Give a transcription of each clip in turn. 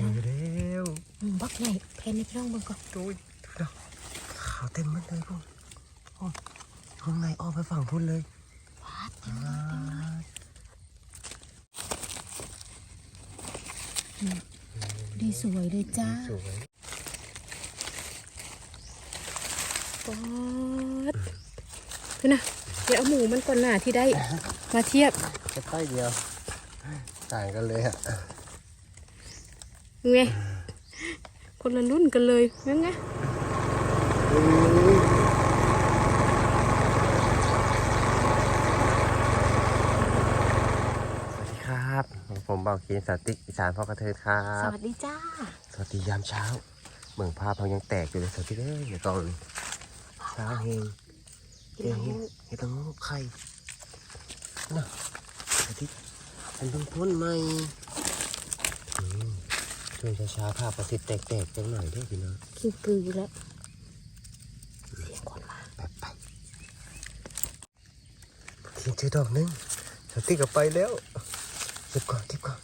เจอแล้วอืมบักใหญ่แพนในพี่น้องเบิ่งก่อนดูดูดอกขาวเต็มหมดเลยพวกโอ้ข้างในออกไปฝั่งพุ่นเลยวาดเต็มเลยเต็มเลยอืมดีสวยเลยจ้าสวยป๊อดคือนะเดี๋ยวเอาหมูมันก่อนหน่าที่ได้มาเทียบแค่ใต้เดียวต่างกันเลยอะ ไงคนละรุ่นกันเลยงั้นไงสวัสดีครับ ผมเบาเคียนสติกอีสานพ่อกระเทยครัสบวัสดีจ้า สวัสดียามเช้าเมืองภาพเขายังแตกอยู่เลยสวัสดีเด้ออย่าก่อนเช้าเฮงเฮงเฮงต้องงูไข่น่ะสวัสดีอันต้องพ้นไหมอืม ช่วงเช้าๆภาพประสิทธิ์แตกๆจังหน่อยเด้พี่น้องคิวกือแล้วเสียงคนมาแบบไปเขียนเจอดอกหนึงสติกก็ไปแล้วเก็บก่อนเก็บก่อน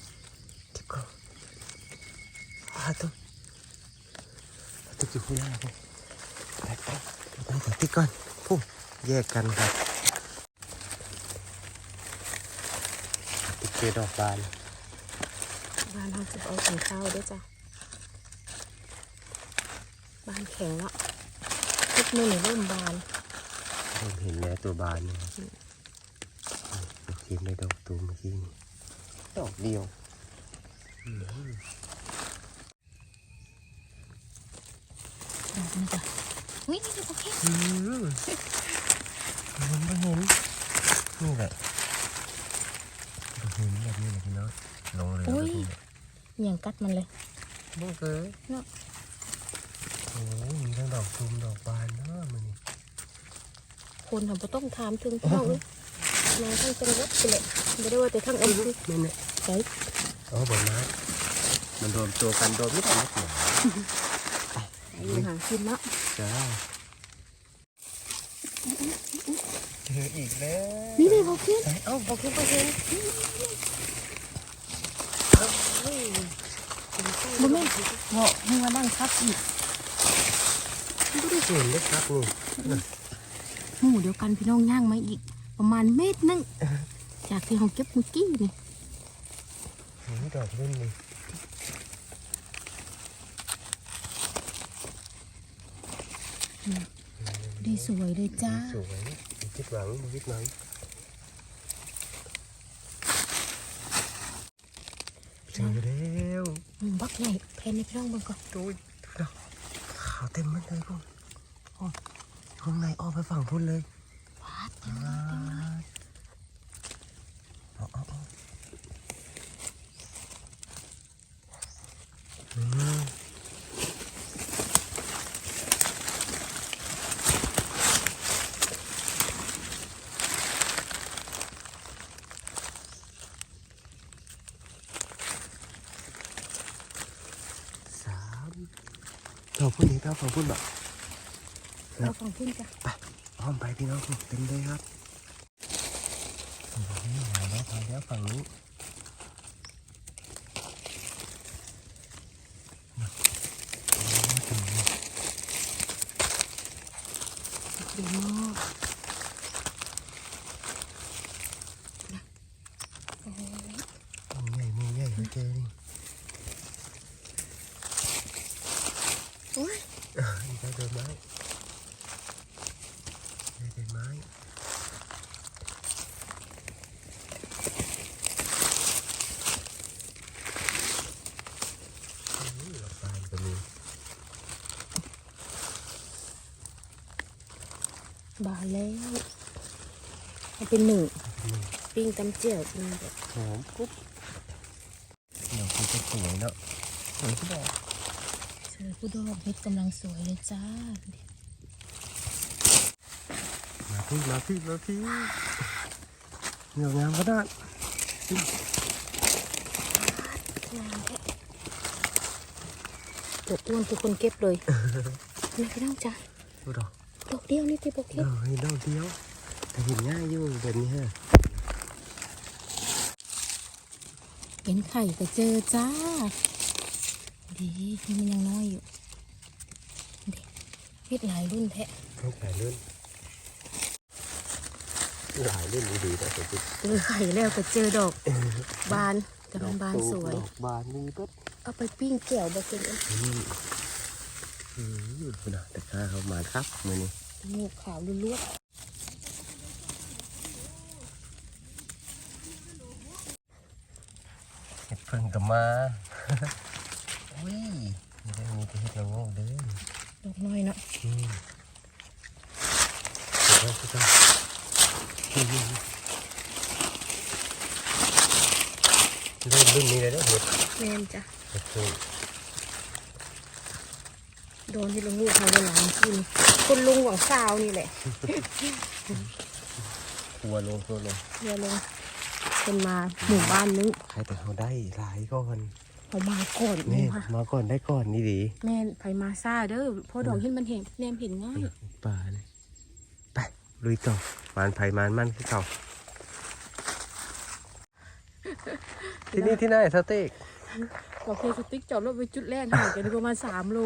เก็บก่อนอาตุ๊สติกอยู่ข้างหน้าเลยไปไปไปสติกก่อนพุ่งแยกกันครับสติกเจอดอกบาน บ้านเราจะเอาของข้าวด้วยจ้ะบ้านแข็งละทุกมือหนูเริ่มบานเริ่มเห็นแล้วตัวบานเนี่ยครับโอเคไม่ดอกตูมเมื่อกี้นี่ดอกเดียวอืมดอกนี้จ้ะอุ้ยนี่โอเคอืมเห็นไม่เห็นนี่แหละเห็นแบบนี้แหละพี่น้องลงเลยแบบนี้แหละ อย่างกัดมันเลยบ่เคยเนาะโอ้ยมีทั้งดอกตูมดอกบานเนาะมันนี่คนทำก็ต้องถามถึงพี่น้องเลยมาทั้งจังหวัดไปเลยไม่ได้ว่าแต่ทั้งอำเภอนี่เนี่ยใช่อ๋อบนไม้มันรวมตัวกันโดนไม่ได้นักหนาอยู่หากินเนาะจ้าเจออีกแล้วนี่เลยบอกเพื่อนไหนเอ้าบอกคุณไปเห็น บุ้มแม่เหาะหัวนั่งทับอีกไม่ได้เห็นเลยครับนี่หมู่เดียวกันพี่น้องย่างมาอีก ประมาณเมตรหนึงจากที่เราเก็บเมื่อกี้นี่เห็นดอกเล่นเลยดีสวยเลยจ้าสวยคิดหวังคิดหวังเจอแล้วอืม บักใหญ่แพนในพี่น้องเบิ่งก่อนดูดูดอกขาวเต็มหมดเลยพวกโอ้ข้างในออกไปฝั่งพุ่นเลยวาดเต็มเลยเต็มเลยเอาเอาเอาอืมสามดอกพุ่ นนี้ดอกฝั่งพุ่นแบบเราฟังขึ้นจ้ะไปอ้อมไปพี่น้องเต็มเลยครับนี่มาแล้วมาแล้วฝั่งนี้ดีมากนะโอ้ย ได้เดินไม้ได้เดินไม้อุ้ยดอกบานก็มีบานแล้วเอาเป็นหนึ่งอืมปิ้งตำเจียวเป็นแบบหอมกรุ๊บเดี๋ยวคุณจะสวยเนาะสวยก็บอก เชอผู้ดอกเฮ็ดกำลังสวยเลยจ้า มาพี่มาพี่มาพี่เหนียวงามก็ได้งามแท้ดอกอ้วนคือคนเก็บเลยนี่พี่น้องจ้าดูดอกดอกเดียวนี่ที่บอกดเก็บอกให้ดอกเดียวแต่เห็นง่ายอยู่แบบนี้ฮะเห็นไข่ก็เจอจ้า ดีนี่มันยังน้อยอยู่เด็กเฮ็ดหลายรุ่นแท้ให้หลายรุ่นหลายรุ่นดีๆแต่สุดเจอไข่แล้วก็เจอดอก บานแต่มันบานสวยดอกบานมีเบิดเอาไปปิ้งแก้วบ่เป็นเอ้ยอืมอืมคุณน่ะแต่ข้าเขามาครับมือนี้งูขาวล้วนเห็ดเพิ่งกับมา อุ้ยมีแต่มีแต่เห็ดละโงกเด้อดอกน้อยเนาะอืมเดแล้วสุดยอดอืมรุ่นรุ่นนี้เลยเด้อเห็ดแม่นจ้ะเห็ดเพิ่งโดนที่ลุงงูเขาเวลากินคนลุงหวังซาวนี่แหละทัวร์ลงทัวลงเรือลงเป็นมาหมู่บ้านนึงใครแต่เขาได้หลายก่อน เขามาก่อนนี่นี่ค่ะมาก่อนได้ก่อนนี่ดีแม่นไผมาซ่าเด้อเพราะดอกเห็นมันเห็นแนมเห็นง่ายป่าเลยไปลุยต่อมานไผ่มานมันคือเก่าที่นี่ที่ไหนสเต็กเราเคยสติ๊กจอดรถไปจุดแรกห่างกันประมาณสามโล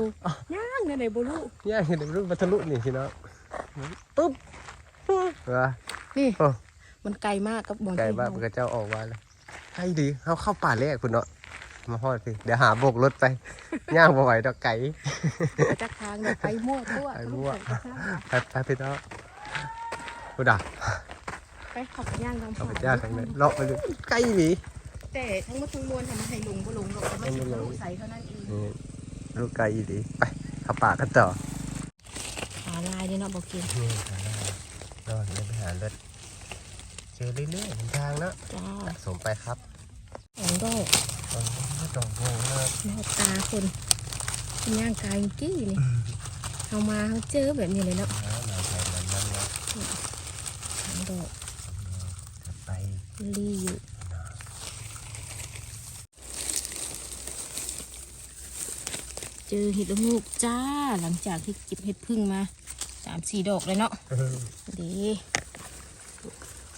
ย่างในไหนบุรุย่างเห็นรุ่นบัทะลุนี่พี่น้องตุ๊บว่านี่โอ้มันไกลมากกับบ่อนไก่ที่บ้าเฮาพระเจ้าออกมาเลยให้ดีเขาเข้าป่าแรกคุณเนาะ มาฮอดสิเดี๋ยวหาโบกรถไป ย่างบ่ไหวดอกไก่ไปจักทางเดี๋ยวไปมั่วทั่วไปมั่วเขาไปไปพี่น้องกูด่าไปขับย่างทางเอาไปย่างทางนั้นเลาะไปเลยไก่ดีแต่ทั้งหมดทั้งมวลทำให้ลงก็ลงหรอกแต่มันจะทะลุใสเท่านั้นเองนี่ลูกไก่ดีไปเข้าป่ากันต่อหาลายเนี่ยเนาะบอกกินนี่หาได้นอนเลยไปหาเลือดเจอเรื่อยๆเห็นทางเนาะจ้าสะสมไปครับแองดอก ตอนนี้ดอกโงนะหน้าตาคนเป็นย่างกายกี้นี่เอามาเขาเจอแบบนี้เลยเนาะแล้วมาใส่มันมันเนาะแองดอกจะไปรีอยู่เจอเห็ดละงูกจ้าหลังจากที่เก็บเห็ดพึ่งมาสามสี่ดอกเลยเนาะดี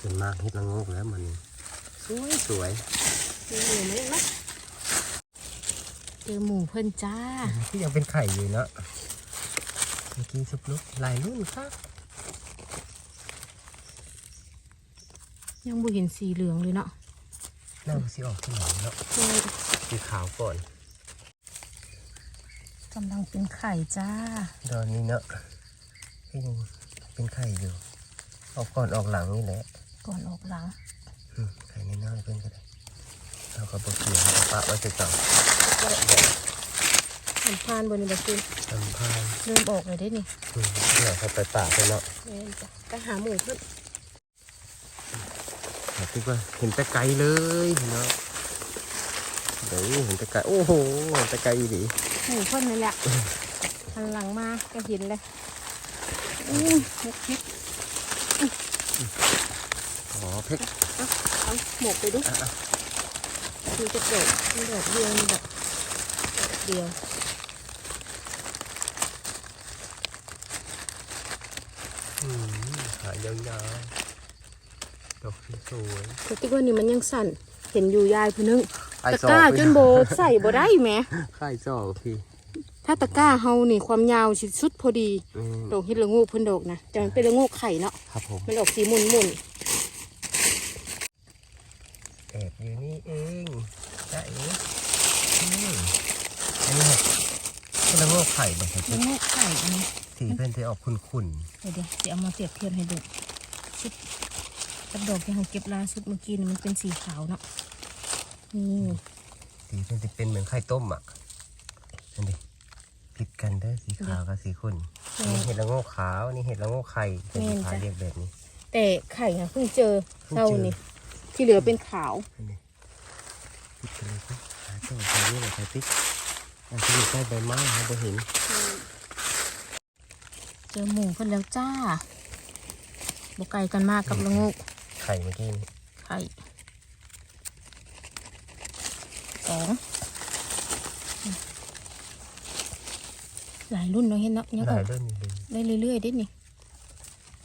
ส่วนมากเฮ็ดละโงกแล้วมันสวยสวยเจอหมูไหม เนาะเจอหมูเพิ่นจ้าที่ยังเป็นไข่อยู่เนาะเมื่อกี้ชุบลุกหลายรุ่นครับยังบ่เห็นสีเหลืองเลยเนาะน่าสิออกที่ไหนเนาะเจอสีขาวก่อนกำลังเป็นไข่จ้าตอนนี้เนาะที่ยังเป็นไข่อยู่ออกก่อนออกหลังนี่แหละ ก่อนออกหลังอืมไข่น้อยๆเพิ่นก็ได้ เราก็บอกเกี่ยวกับปะไว้จะเก่าสัมพานบนนี้บ่กินสัมพันธ์เริ่มออกเลยได้นี่อืมเดี๋ยวเขาไปป่าไปเนาะแม่นจ้ะไปหาหมูเพิ่นแต่ที่ว่าเห็นแต่ไกลเลยเนาะเดี๋ยวเห็นแต่ไกลโอ้โหเห็นแต่ไกลดีหมูเพิ่นนั่นแหละหันหลังมาก็เห็นเลยอืมหมกพริกอ๋อเพชรเอาหมกไปดิ คือจะเกิดมีดอกเดียวมีดอกดอกเดียวอืมขายาวๆดอกสวยแต่ที่ว่านี่มันยังสั่น เห็นอยู่ยายผู้นึงๆไข่ตะซอกร้าพี่จนโบใส่บ่ได้แหมไข่ซอกพี่ ถ้าตะกร้าเฮานี่ความยาวสิชุดพอดีอืมดอกเฮ็ดละโงูเพิ่นดอกนะแต่มันเป็นละโงูไข่เนาะ ครับผม มันดอกสีหมุนหมุนแอบอยู่นี่ เองจ้าเอ๋อืมอันนี้เหรอเป็นละโงกไข่บ่ครับละโงูไข่อันนี้สีเพื่อนจะออกขุ่นเดี๋ยวเดี๋ยวจะเอามาเปรียบเทียบให้ดูชุดกับดอกที่เราเก็บล่าสุดเมื่อกี้นี่มันเป็นสีขาวเนาะนี่ๆสีเพื่อนจะเป็นเหมือนไข่ต้มอะนั่นดิผิดกันเด้อสีขาวกับสีขุ่นอันนี่เห็ดละโงกขาวอันนี่เห็ดละโงกไข่เป็นสีขาวเรียกแบบนี้ แต่ไข่อะเพิ่งเจอเพิ่งเท่าเจอนี้ที่เหลือเป็นขาว อันนี้ ผิดกันเลยครับหาตัวใส่นี่หน่อยใส่ติ๊กอาจจะอยู่ใกล้ใบไม้เราไม่เห็นเจอหมูกันแล้วจ้าบกไกลกันมากกับละโงูไข่เมื่อกี้นี่ไข่สองหลายรุ่นเนาะเห็นเนาะยังหอลาอยกเรื่องนี้เลยได้เรื่อยๆได้นี่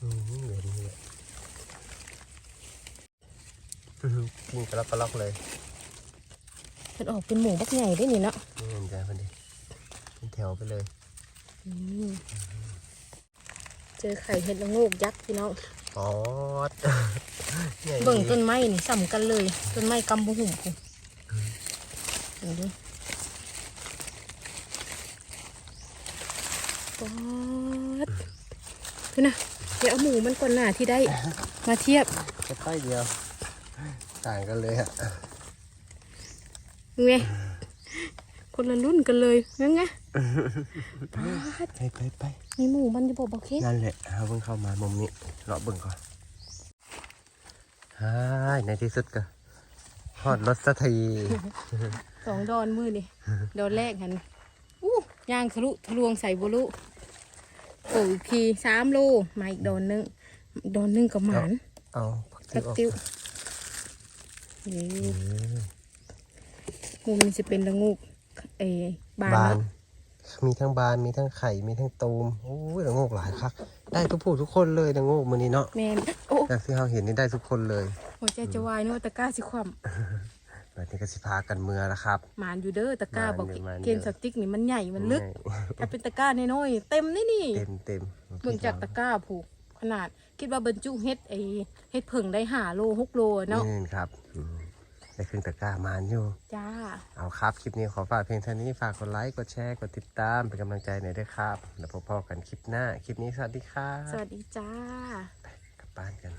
อืมเหลือนี่แหละอื้อหือกินกระลอกกระลอกเลย เพิ่นออกเป็นหมูบักใหญ่ได้นี่เนาะนี่เห็นใจมันดิเป็นแถวไปเลยนี่เจอไข่เห็ดละโงกยักษ์พี่น้องปอดใหญ่เบิ่งดีต้นไม้นี่สำกันเลยต้นไม้กำบุหุ่มกูเห็นดิปอดคือนะเดี๋ยวเอาหมูมันก่อนหน้าที่ได้มาเทียบแค่ใต้เดียว ต่างกันเลยอะ ไงคนละรุ่นกันเลยงั้นไงปาดไปไปไปมีหมูมันจะบอกบอกเค้นั่นแหละเอาเพิ่งเข้ามามุมนี้เลาะเบิ่งก่อนฮ่ายในที่สุดก็ฮอดรถสักทีสองดอนมือนี่ดอนแรกหันอู้ย่างทะลุทะลวงใส่บุรุโอ้ยพีสามโลมาอีกดอนหนึงอีกดอนหนึงกับหมานเอาผักสัติ้วกออกติ้วนี่อืม งูมันจะเป็นละงูกเออบานบาน เนาะมีทั้งบาน มีทั้งไข่ มีทั้งตูมโอ้ยละโงกหลายครับได้ทุกผู้ทุกคนเลยละโงกมือนี้เนาะแมนโอ้จากที่เราเห็นนี่ได้ทุกคนเลย หัวใจจะวายเนาะตะกร้าสิความแบบนี้ก็สิพากันเมือแล้วครับ หมานอยู่เด้อตะกร้าหมานบอกอยู่หมานอยู่ เกมสติ๊กนี่มันใหญ่มันลึกนี่ถ้าเป็นตะกร้าน้อยๆเต็มนี่นี่เต็มเต็มเบิ่งจากตะกร้าผูกขนาด คิดว่าบรรจุเฮ็ดไอเฮ็ดเผิงได้หาโลหกโลเนาะ นี่ครับอืม ได้ครึ่งตะกร้ามานอยู่จ้า เอาครับ คลิปนี้ขอฝากเพียงเท่านี้ฝากกดไลค์กดแชร์กดติดตามเป็นกำลังใจหน่อยด้วยครับแล้วพบกันคลิปหน้า คลิปนี้สวัสดีครับสวัสดีจ้า ไปกลับบ้านกัน